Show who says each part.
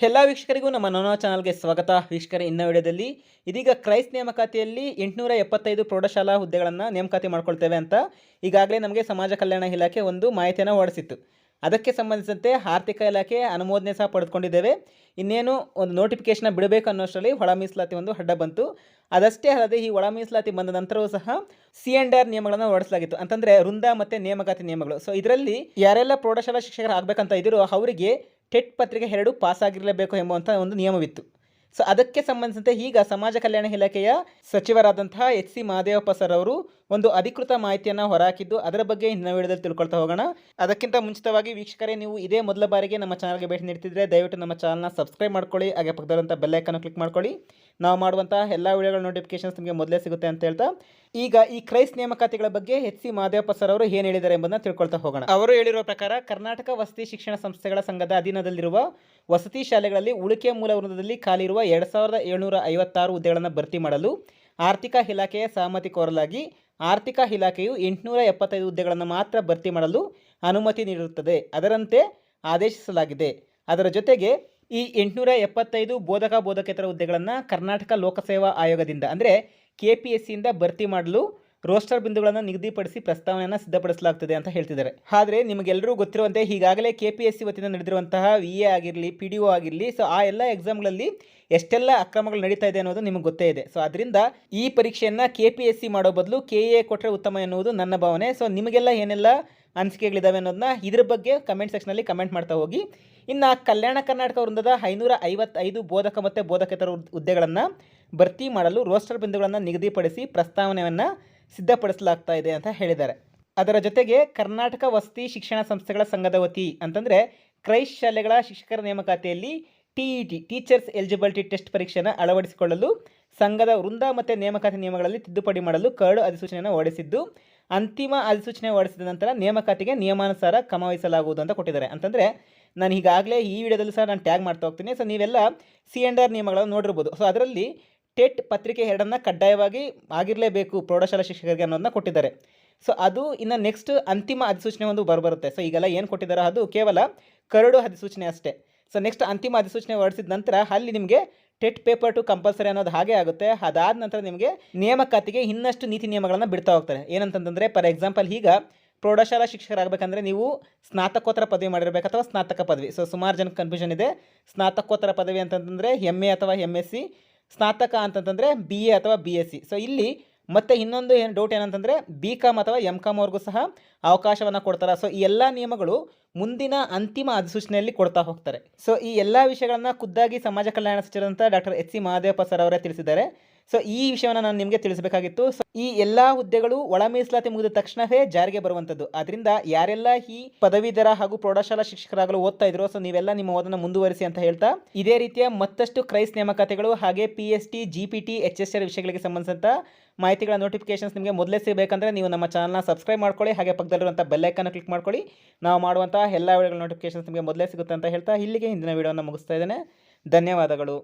Speaker 1: ಎಲ್ಲ ವೀಕ್ಷಕರಿಗೂ ನಮ್ಮ ನೋನೋ ಚಾನಲ್ಗೆ ಸ್ವಾಗತ. ವೀಕ್ಷಕರ, ಇನ್ನ ವಿಡಿಯೋದಲ್ಲಿ ಇದೀಗ ಕ್ರೈಸ್ ನೇಮಕಾತಿಯಲ್ಲಿ ಎಂಟುನೂರ ಎಪ್ಪತ್ತೈದು ಪ್ರೌಢಶಾಲಾ ಹುದ್ದೆಗಳನ್ನು ನೇಮಕಾತಿ ಮಾಡ್ಕೊಳ್ತೇವೆ ಅಂತ ಈಗಾಗಲೇ ನಮಗೆ ಸಮಾಜ ಕಲ್ಯಾಣ ಇಲಾಖೆ ಒಂದು ಮಾಹಿತಿಯನ್ನು ಹೊರಡಿಸಿತ್ತು. ಅದಕ್ಕೆ ಸಂಬಂಧಿಸಿದಂತೆ ಆರ್ಥಿಕ ಇಲಾಖೆ ಅನುಮೋದನೆ ಸಹ ಪಡೆದುಕೊಂಡಿದ್ದೇವೆ. ಇನ್ನೇನು ಒಂದು ನೋಟಿಫಿಕೇಶನ್ ಬಿಡಬೇಕು ಅನ್ನೋಷ್ಟರಲ್ಲಿ ಒಳ ಮೀಸಲಾತಿ ಒಂದು ಅಡ್ಡ ಬಂತು. ಅದಷ್ಟೇ ಅಲ್ಲದೆ ಈ ಒಳ ಮೀಸಲಾತಿ ಬಂದ ನಂತರವೂ ಸಹ ಸಿ ಆ್ಯಂಡ್ ಆರ್ ನಿಯಮಗಳನ್ನು ಹೊರಡಿಸಲಾಗಿತ್ತು. ಅಂತಂದರೆ ವೃಂದ ಮತ್ತು ನೇಮಕಾತಿ ನಿಯಮಗಳು. ಸೊ ಇದರಲ್ಲಿ ಯಾರೆಲ್ಲ ಪ್ರೌಢಶಾಲಾ ಶಿಕ್ಷಕರು ಆಗಬೇಕಂತ ಇದ್ದರೂ ಅವರಿಗೆ ಟೆಟ್ ಪತ್ರಿಕೆ ಎರಡು ಪಾಸ್ ಆಗಿರಲೇಬೇಕು ಎಂಬುವಂಥ ಒಂದು ನಿಯಮವಿತ್ತು. ಸೊ ಅದಕ್ಕೆ ಸಂಬಂಧಿಸಿದಂತೆ ಈಗ ಸಮಾಜ ಕಲ್ಯಾಣ ಇಲಾಖೆಯ ಸಚಿವರಾದಂತಹ ಎಚ್ ಸಿ ಮಹದೇವಪ್ಪ ಸರ್ ಅವರು ಒಂದು ಅಧಿಕೃತ ಮಾಹಿತಿಯನ್ನು ಹೊರಹಾಕಿದ್ದು ಅದರ ಬಗ್ಗೆ ಹಿಂದಿನ ವಿಡಿಯೋದಲ್ಲಿ ತಿಳ್ಕೊಳ್ತಾ ಹೋಗೋಣ. ಅದಕ್ಕಿಂತ ಮುಂಚಿತವಾಗಿ ವೀಕ್ಷಕರೇ, ನೀವು ಇದೇ ಮೊದಲ ಬಾರಿಗೆ ನಮ್ಮ ಚಾನಲ್ಗೆ ಭೇಟಿ ನೀಡ್ತಿದ್ರೆ ದಯವಿಟ್ಟು ನಮ್ಮ ಚಾನಲ್ನ ಸಬ್ಸ್ಕ್ರೈಬ್ ಮಾಡ್ಕೊಳ್ಳಿ, ಹಾಗೆ ಪಕ್ಕದಲ್ಲಿರುವಂಥ ಬೆಲ್ಲೈಕನ್ನು ಕ್ಲಿಕ್ ಮಾಡ್ಕೊಳ್ಳಿ. ನಾವು ಮಾಡುವಂತಹ ಎಲ್ಲ ವಿಡಿಯೋಗಳ ನೋಟಿಫಿಕೇಶನ್ಸ್ ನಿಮಗೆ ಮೊದಲೇ ಸಿಗುತ್ತೆ ಅಂತ ಹೇಳ್ತಾ. ಈಗ ಈ ಕ್ರೈಸ್ ನೇಮಕಾತಿಗಳ ಬಗ್ಗೆ ಎಚ್ ಸಿ ಮಹದೇವಪ್ಪ ಸರ್ ಅವರು ಏನು ಹೇಳಿದ್ದಾರೆ ಎಂಬುದನ್ನು ತಿಳ್ಕೊಳ್ತಾ ಹೋಗೋಣ. ಅವರು ಹೇಳಿರುವ ಪ್ರಕಾರ, ಕರ್ನಾಟಕ ವಸತಿ ಶಿಕ್ಷಣ ಸಂಸ್ಥೆಗಳ ಸಂಘದ ಅಧೀನದಲ್ಲಿರುವ ವಸತಿ ಶಾಲೆಗಳಲ್ಲಿ ಉಳಿಕೆ ಮೂಲ ವೃಂದದಲ್ಲಿ ಖಾಲಿ ಇರುವ ಎರಡು ಸಾವಿರದ ಏಳ್ನೂರ ಐವತ್ತಾರು ಹುದ್ದೆಗಳನ್ನು ಭರ್ತಿ ಮಾಡಲು ಆರ್ಥಿಕ ಇಲಾಖೆಯ ಸಹಮತಿ ಕೋರಲಾಗಿ ಆರ್ಥಿಕ ಇಲಾಖೆಯು ಎಂಟುನೂರ ಎಪ್ಪತ್ತೈದು ಹುದ್ದೆಗಳನ್ನು ಮಾತ್ರ ಭರ್ತಿ ಮಾಡಲು ಅನುಮತಿ ನೀಡಿರುತ್ತದೆ. ಅದರಂತೆ ಆದೇಶಿಸಲಾಗಿದೆ. ಅದರ ಜೊತೆಗೆ ಈ ಎಂಟುನೂರ ಎಪ್ಪತ್ತೈದು ಬೋಧಕ ಬೋಧಕೇತರ ಹುದ್ದೆಗಳನ್ನು ಕರ್ನಾಟಕ ಲೋಕಸೇವಾ ಆಯೋಗದಿಂದ, ಅಂದರೆ ಕೆ ಪಿ ಎಸ್ ಸಿಯಿಂದ ಭರ್ತಿ ಮಾಡಲು ರೋಸ್ಟರ್ ಬಿಂದುಗಳನ್ನು ನಿಗದಿಪಡಿಸಿ ಪ್ರಸ್ತಾವನೆಯನ್ನು ಸಿದ್ಧಪಡಿಸಲಾಗ್ತದೆ ಅಂತ ಹೇಳ್ತಿದ್ದಾರೆ. ಆದರೆ ನಿಮಗೆಲ್ಲರೂ ಗೊತ್ತಿರುವಂತೆ ಈಗಾಗಲೇ ಕೆ ಪಿ ಎಸ್ ಸಿ ವತಿಯಿಂದ ನಡೆದಿರುವಂತಹ ವಿ ಎ ಆಗಿರಲಿ ಪಿ ಡಿ ಒ ಆಗಿರಲಿ ಸೊ ಆ ಎಲ್ಲ ಎಕ್ಸಾಮ್ಗಳಲ್ಲಿ ಎಷ್ಟೆಲ್ಲ ಅಕ್ರಮಗಳು ನಡೀತಾ ಇದೆ ಅನ್ನೋದು ನಿಮಗೆ ಗೊತ್ತೇ ಇದೆ. ಸೊ ಅದರಿಂದ ಈ ಪರೀಕ್ಷೆಯನ್ನು ಕೆ ಪಿ ಎಸ್ ಸಿ ಮಾಡೋ ಬದಲು ಕೆ ಎ ಕೊಟ್ಟರೆ ಉತ್ತಮ ಎನ್ನುವುದು ನನ್ನ ಭಾವನೆ. ಸೊ ನಿಮಗೆಲ್ಲ ಏನೆಲ್ಲ ಅನಿಸಿಕೆಗಳಿದ್ದಾವೆ ಅನ್ನೋದನ್ನ ಇದ್ರ ಬಗ್ಗೆ ಕಮೆಂಟ್ ಸೆಕ್ಷನಲ್ಲಿ ಕಮೆಂಟ್ ಮಾಡ್ತಾ ಹೋಗಿ. ಇನ್ನು ಕಲ್ಯಾಣ ಕರ್ನಾಟಕ ವೃಂದದ ಐನೂರ ಐವತ್ತೈದು ಬೋಧಕ ಮತ್ತು ಬೋಧಕೇತರ ಹುದ್ದೆಗಳನ್ನು ಭರ್ತಿ ಮಾಡಲು ರೋಸ್ಟರ್ ಬಿಂದುಗಳನ್ನು ನಿಗದಿಪಡಿಸಿ ಪ್ರಸ್ತಾವನೆಯನ್ನು ಸಿದ್ಧಪಡಿಸಲಾಗ್ತಾ ಇದೆ ಅಂತ ಹೇಳಿದ್ದಾರೆ. ಅದರ ಜೊತೆಗೆ ಕರ್ನಾಟಕ ವಸತಿ ಶಿಕ್ಷಣ ಸಂಸ್ಥೆಗಳ ಸಂಘದ ವತಿ ಅಂತಂದರೆ ಕ್ರೈಸ್ಟ್ ಶಾಲೆಗಳ ಶಿಕ್ಷಕರ ನೇಮಕಾತಿಯಲ್ಲಿ T E T teachers eligibility test ಪರೀಕ್ಷೆಯನ್ನು ಅಳವಡಿಸಿಕೊಳ್ಳಲು, ಸಂಘದ ವೃಂದ ಮತ್ತು ನೇಮಕಾತಿ ನಿಯಮಗಳಲ್ಲಿ ತಿದ್ದುಪಡಿ ಮಾಡಲು ಕರಡು ಅಧಿಸೂಚನೆಯನ್ನು ಹೊರಡಿಸಿದ್ದು, ಅಂತಿಮ ಅಧಿಸೂಚನೆ ಹೊರಡಿಸಿದ ನಂತರ ನೇಮಕಾತಿಗೆ ನಿಯಮಾನುಸಾರ ಕ್ರಮ ವಹಿಸಲಾಗುವುದು ಅಂತ ಕೊಟ್ಟಿದ್ದಾರೆ. ಅಂತಂದರೆ ನಾನು ಈಗಾಗಲೇ ಈ ವಿಡಿಯೋದಲ್ಲಿ ಸಹ ನಾನು ಟ್ಯಾಗ್ ಮಾಡ್ತಾ ಹೋಗ್ತೀನಿ. ಸೊ ನೀವೆಲ್ಲ ಸಿ ಆರ್ ನಿಯಮಗಳನ್ನು ನೋಡಿರ್ಬೋದು. ಸೊ ಅದರಲ್ಲಿ ಟೆಟ್ ಪತ್ರಿಕೆ ಎರಡನ್ನು ಕಡ್ಡಾಯವಾಗಿ ಆಗಿರಲೇಬೇಕು ಪ್ರೌಢಶಾಲಾ ಶಿಕ್ಷಕರಿಗೆ ಅನ್ನೋದನ್ನ ಕೊಟ್ಟಿದ್ದಾರೆ. ಸೊ ಅದು ಇನ್ನು ನೆಕ್ಸ್ಟ್ ಅಂತಿಮ ಅಧಿಸೂಚನೆ ಒಂದು ಬರಬರುತ್ತೆ. ಸೊ ಈಗೆಲ್ಲ ಏನು ಕೊಟ್ಟಿದ್ದಾರೆ ಅದು ಕೇವಲ ಕರಡು ಅಧಿಸೂಚನೆ ಅಷ್ಟೇ. ಸೊ ನೆಕ್ಸ್ಟ್ ಅಂತಿಮ ಅಧಿಸೂಚನೆ ಹೊರಡಿಸಿದ ನಂತರ ಅಲ್ಲಿ ನಿಮಗೆ ಟೆಟ್ ಪೇಪರ್ ಟು ಕಂಪಲ್ಸರಿ ಅನ್ನೋದು ಹಾಗೆ ಆಗುತ್ತೆ. ಅದಾದ ನಂತರ ನಿಮಗೆ ನೇಮಕಾತಿಗೆ ಇನ್ನಷ್ಟು ನೀತಿ ನಿಯಮಗಳನ್ನು ಬಿಡ್ತಾ ಹೋಗ್ತಾರೆ. ಏನಂತಂದರೆ ಫಾರ್ ಎಕ್ಸಾಂಪಲ್ ಈಗ ಪ್ರೌಢಶಾಲಾ ಶಿಕ್ಷಕರಾಗಬೇಕಂದ್ರೆ ನೀವು ಸ್ನಾತಕೋತ್ತರ ಪದವಿ ಮಾಡಿರಬೇಕು ಅಥವಾ ಸ್ನಾತಕ ಪದವಿ. ಸೊ ಸುಮಾರು ಜನ ಕನ್ಫ್ಯೂಷನ್ ಇದೆ. ಸ್ನಾತಕೋತ್ತರ ಪದವಿ ಅಂತಂತಂದರೆ ಎಂ ಎ ಅಥವಾ ಎಂ ಎಸ್ ಸಿ ಸ್ನಾತಕ ಅಂತಂತಂದರೆ ಬಿ ಎ ಅಥವಾ ಬಿ ಎಸ್ ಸಿ ಸೊ ಇಲ್ಲಿ ಮತ್ತೆ ಇನ್ನೊಂದು ಏನು ಡೌಟ್ ಏನಂತಂದರೆ ಬಿ ಕಾಮ್ ಅಥವಾ ಎಂ ಅವ್ರಿಗೂ ಸಹ ಅವಕಾಶವನ್ನು ಕೊಡ್ತಾರೆ. ಸೊ ಈ ಎಲ್ಲ ನಿಯಮಗಳು ಮುಂದಿನ ಅಂತಿಮ ಅಧಿಸೂಚನೆಯಲ್ಲಿ ಕೊಡ್ತಾ ಹೋಗ್ತಾರೆ. ಸೊ ಈ ಎಲ್ಲ ವಿಷಯಗಳನ್ನು ಖುದ್ದಾಗಿ ಸಮಾಜ ಕಲ್ಯಾಣ ಸಚಿವರಂತ doctor H C Mahadevappa sir ಅವರೇ ತಿಳಿಸಿದ್ದಾರೆ. ಸೊ ಈ ವಿಷಯವನ್ನು ನಾನು ನಿಮಗೆ ತಿಳಿಸಬೇಕಾಗಿತ್ತು. ಸೊ ಈ ಎಲ್ಲ ಹುದ್ದೆಗಳು ಒಳ ಮೀಸಲಾತಿ ಮುಗಿದ ತಕ್ಷಣವೇ ಜಾರಿಗೆ ಬರುವಂಥದ್ದು ಅದರಿಂದ ಯಾರೆಲ್ಲ ಈ ಪದವೀಧರ ಹಾಗೂ ಪ್ರೌಢಶಾಲಾ ಶಿಕ್ಷಕರಾಗಲು ಓದ್ತಾ ಇದ್ರು ಸೊ ನೀವೆಲ್ಲ ನಿಮ್ಮ ಓದನ್ನು ಮುಂದುವರಿಸಿ ಅಂತ ಹೇಳ್ತಾ, ಇದೇ ರೀತಿಯ ಮತ್ತಷ್ಟು ಕ್ರೈಸ್ ನೇಮಕಾತಿಗಳು ಹಾಗೆ P S T G P T H S R ವಿಷಯಗಳಿಗೆ ಸಂಬಂಧಿಸಿದಂಥ ಮಾಹಿತಿಗಳ ನೋಟಿಫಿಕೇಶನ್ಸ್ ನಿಮಗೆ ಮೊದಲೇ ಸಿಗಬೇಕಂದ್ರೆ ನೀವು ನಮ್ಮ ಚಾನಲ್ನ ಸಬ್ಸ್ಕ್ರೈಬ್ ಮಾಡ್ಕೊಳ್ಳಿ, ಹಾಗೆ ಪಕ್ಕದಲ್ಲಿರುವಂಥ ಬೆಲ್ಲೈಕನ್ನು ಕ್ಲಿಕ್ ಮಾಡ್ಕೊಳ್ಳಿ. ನಾವು ಮಾಡುವಂಥ ಎಲ್ಲ ವಿಡಿಯೋಗಳ ನೋಟಿಫಿಕೇಶನ್ಸ್ ನಿಮಗೆ ಮೊದಲೇ ಸಿಗುತ್ತೆ ಅಂತ ಹೇಳ್ತಾ, ಇಲ್ಲಿಗೆ ಹಿಂದಿನ ವಿಡಿಯೋನ ಮುಗಿಸ್ತಾ ಇದ್ದೇನೆ. ಧನ್ಯವಾದಗಳು.